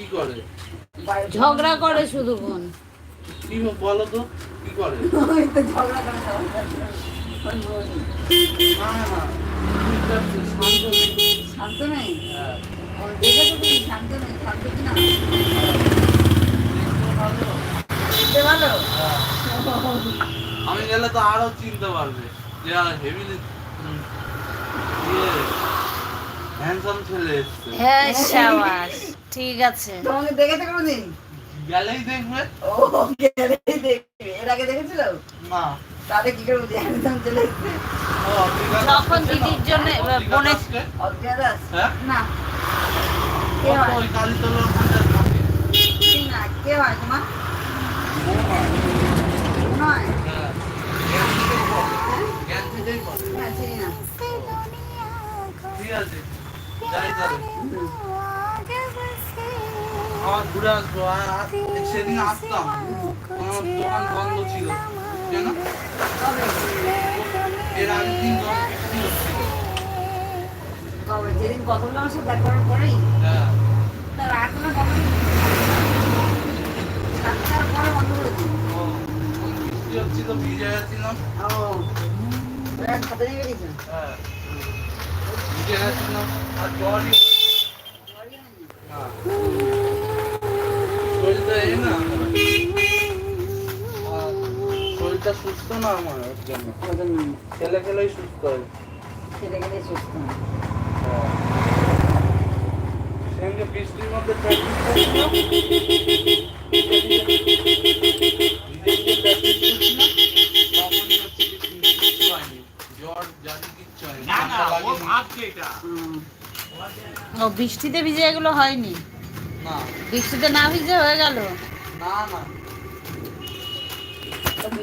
কি করে? ঝগড়া করে শুধু বোন। কি বলো তো কি করে? ঝগড়া শান্ত নেই। নেই হ্যাঁ, হ্যাঁ। আমি গেলে তো আরও চিনতে পারবে যে হেভি ইয়ে। হ্যান্ডসাম ছেলে এসছে। হ্যাঁ সাবাস। ঠিক আছে। তোমাকে দেখেছে কোনোদিন? গেলেই দেখবে। ও গেলেই দেখবে। এর আগে দেখেছিল? না। তাহলে কি এসছে। তখন দিদির জন্য, হ্যাঁ? না। কে হয়? হয় তোমার? নয়। হ্যাঁ। চিনি না। ঠিক আছে। আবার ঘুরে আসব আর সেদিন আসতাম আমার দোকান বন্ধ ছিল কেন কবে এর আগের দিন যেদিন আমার সাথে দেখা করার পরেই হ্যাঁ তার আগে না বন্ধ সাতটার পরে বন্ধ করে দিই হচ্ছিল ভিজে ও নিয়ে হ্যাঁ গেছিলাম হ্যাঁ শরীরটা এই না আর শরীরটা সুস্থ না আমার ওর জন্য ওদের নাম খেলে খেলেই সুস্থ হয় ছেলে গেলে সুস্থ সেদিনকে বৃষ্টির মধ্যে practice ও বৃষ্টিতে ভিজে এগুলো হয়নি? না, বৃষ্টিতে না ভিজে হয়ে গেল? না, না।